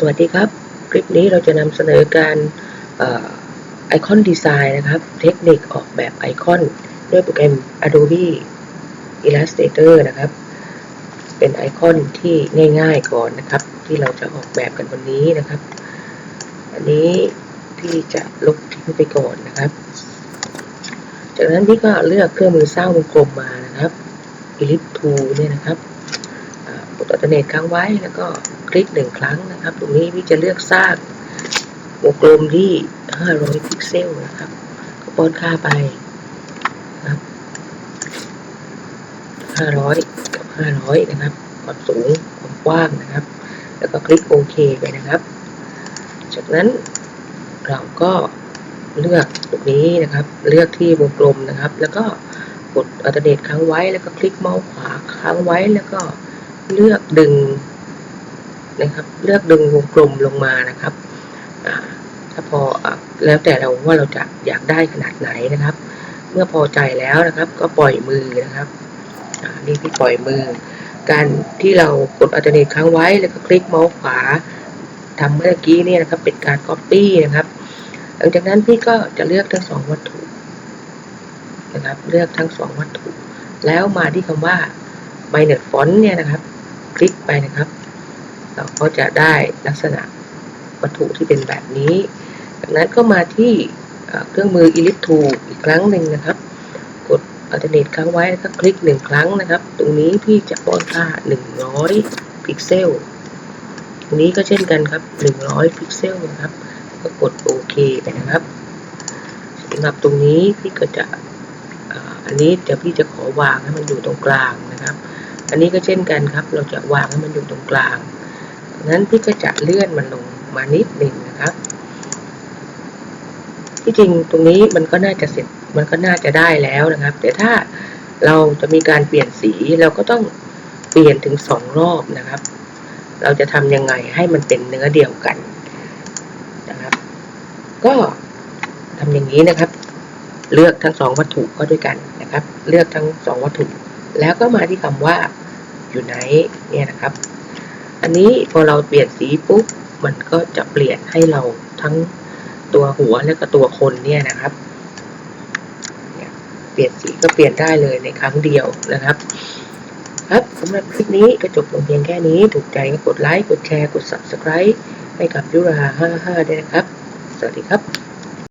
สวัสดีครับ คลิปนี้เราจะนำเสนอการไอคอนดีไซน์นะครับ เทคนิคออกแบบไอคอนด้วยโปรแกรม Adobe Illustrator นะครับ เป็นไอคอนที่ง่ายๆก่อนนะครับ ที่เราจะออกแบบกันวันนี้นะครับ อันนี้พี่จะลบทิ้งไปก่อนนะครับ จากนั้นพี่ก็เลือกเครื่องมือสร้างวงกลมมานะครับ Ellipse Tool เนี่ยนะครับ กดอัลเนทค้างไว้แล้วก็คลิกหนึ่งครั้งนะครับ ตรงนี้พี่จะเลือกสร้างวงกลมที่ 500 พิกเซลนะครับ ก็ป้อนค่าไปนะครับ 500 กับ 500 นะครับ ความสูง ความกว้างนะครับ แล้วก็คลิกโอเคไปนะครับ จากนั้นเราก็เลือกตรงนี้นะครับ เลือกที่วงกลมนะครับ แล้วก็กดอัลเนทค้างไว้ แล้วก็คลิกเมาส์ขวาค้างไว้ แล้วก็ เลือกดึงนะครับ เลือกดึงวงกลมลงมานะครับถ้าพอแล้วแต่เราว่าเราจะอยากได้ขนาดไหนนะครับ เมื่อพอใจแล้วนะครับ ก็ปล่อยมือนะครับนี่พี่ปล่อยมือ การที่เรากดอัลเทอร์เนทค้างไว้แล้วก็คลิกเมาส์ขวาทำเมื่อกี้เนี่ยนะครับ เป็นการ Copy นะครับ หลังจากนั้นพี่ก็จะเลือกทั้งสองวัตถุนะครับ เลือกทั้งสองวัตถุ แล้วมาที่คำว่า Minor Font เนี่ยนะครับ คลิกไปนะครับ เราก็จะได้ลักษณะวัตถุที่เป็นแบบนี้ จากนั้นก็มาที่เครื่องมือ Ellipse Tool อีกครั้งหนึ่งนะครับ กด Alternate ค้างไว้แล้วก็คลิกหนึ่งครั้งนะครับ ตรงนี้พี่จะป้อนค่า 100 พิกเซล ตรงนี้ก็เช่นกันครับ 100 พิกเซลนะครับ ก็กดโอเคไปนะครับสำหรับตรงนี้พี่ก็จะอันนี้เดี๋ยวพี่จะขอวางให้มันอยู่ตรงกลางนะครับ อันนี้ก็เช่นกันครับ เราจะวางให้มันอยู่ตรงกลางงนั้นพี่ก็จะเลื่อนมันลงมานิดหนึ่งนะครับ ที่จริงตรงนี้มันก็น่าจะเสร็จ มันก็น่าจะได้แล้วนะครับ แต่ถ้าเราจะมีการเปลี่ยนสีเราก็ต้องเปลี่ยนถึงสองรอบนะครับ เราจะทำยังไงให้มันเป็นเนื้อเดียวกันนะครับ ก็ทำอย่างนี้นะครับ เลือกทั้งสองวัตถุก็ด้วยกันนะครับ เลือกทั้งสองวัตถุ แล้วก็มาที่คำว่า อยู่ไหนเนี่ยนะครับ อันนี้พอเราเปลี่ยนสีปุ๊บมันก็จะเปลี่ยนให้เราทั้งตัวหัวและก็ตัวคนเนี่ยนะครับเปลี่ยนสีก็เปลี่ยนได้เลยในครั้งเดียวนะครับ ครับสำหรับคลิปนี้ก็จบลงเพียงแค่นี้ถูกใจก็กดไลค์กดแชร์กด subscribe ให้กับยุรา55ด้วยนะครับ สวัสดีครับ